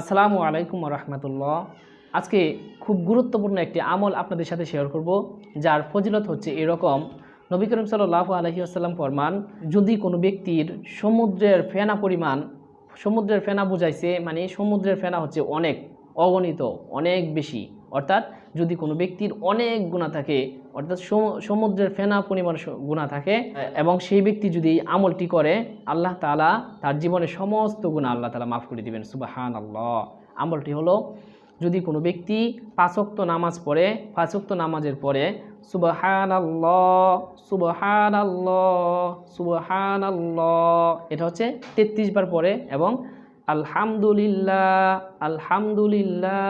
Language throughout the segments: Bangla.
আসসালামু আলাইকুম রহমতুল্লাহ। আজকে খুব গুরুত্বপূর্ণ একটি আমল আপনাদের সাথে শেয়ার করব, যার ফজিলত হচ্ছে এরকম, নবী করিম সাল্লাহ আলহি আসসালাম ফরমান, যদি কোনো ব্যক্তির সমুদ্রের ফেনা পরিমাণ, সমুদ্রের ফেনা বুঝাইছে মানে সমুদ্রের ফেনা হচ্ছে অনেক, অগণিত, অনেক বেশি। অর্থাৎ যদি কোনো ব্যক্তির অনেক গুণা থাকে অর্থাৎ সম- সমুদ্রের ফেনা পরিমাণ গুণা থাকে এবং সেই ব্যক্তি যদি আমলটি করে আল্লাহ তালা তার জীবনে সমস্ত গুণা আল্লাহ তালা মাফ করে দিবেন সুবাহান আল্লাহ আমলটি হলো যদি কোনো ব্যক্তি পাঁচক্ত নামাজ পড়ে পাঁচক্ত নামাজের পরে সুবাহান আল্লাহ সুবাহান আল্লাহ সুবাহান আল্লাহ এটা হচ্ছে তেত্রিশ বার পরে এবং আলহামদুলিল্লাহ আলহামদুলিল্লাহ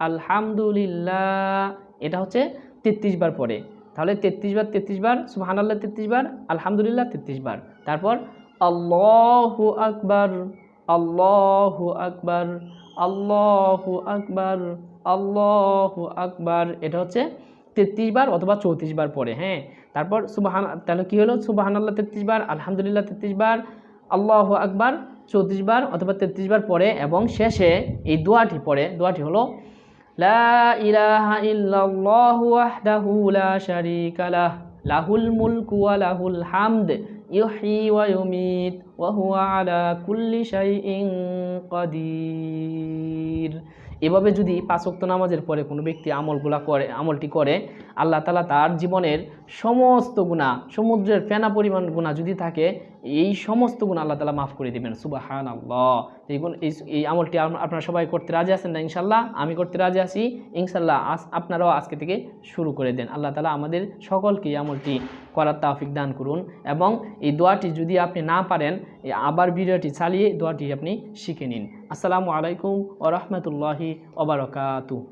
আলহামদুলিল্লাহ। এটা হচ্ছে তেত্রিশ বার পরে তাহলে তেত্রিশ বার তেত্রিশ বার সুবাহান আল্লাহ তেত্রিশ বার, আলহামদুলিল্লাহ তেত্রিশ বার। তারপর আল্লাহু আকবার আল্লাহু আকবার আল্লাহু আকবার আল্লাহু আকবার। এটা হচ্ছে তেত্রিশ বার অথবা চৌত্রিশ বার পরে হ্যাঁ। তারপর সুবাহান, তাহলে কী হলো? সুবাহান আল্লাহ তেত্রিশ বার, আলহামদুলিল্লাহ তেত্রিশ বার, আল্লাহু আকবার, চৌত্রিশ বার অথবা তেত্রিশ বার পরে এবং শেষে এই দোয়াটি পড়ে। দোয়াটি হলো লা ইলাহা ইল্লাল্লাহু ওয়াহদাহু লা শারীকা লাহ, লাহুল মুলকু ওয়া লাহুল হামদ, ইউহয়ি ওয়া ইউমীত, ওয়া হুয়া আলা কুল্লি শাইইন কাদির। এভাবে যদি পাঁচ নামাজের পরে কোনো ব্যক্তি আমলগুলা করে, আমলটি করে, আল্লাহ তালা তার জীবনের সমস্ত গুণা সমুদ্রের ফেনা পরিমাণ গুণা যদি থাকে, এই সমস্ত গুণ আল্লাহ তালা মাফ করে দিবেন। সুবাহান আল্লাহ গুণ এই আমলটি আপ- আপনারা সবাই করতে রাজি আছেন না? ইনশাল্লাহ, আমি করতে রাজি আছি। ইনশাল্লাহ আজ আপনারাও আজকে থেকে শুরু করে দেন। আল্লাহ তালা আমাদের সকলকে এই আমলটি করার তাফিক দান করুন এবং এই দোয়াটি যদি আপনি না পারেন আবার ভিডিওটি চালিয়ে দোয়াটি আপনি শিখে নিন। আসসালামু আলাইকুম ও রহমতুল্লাহি ওবরাকাতু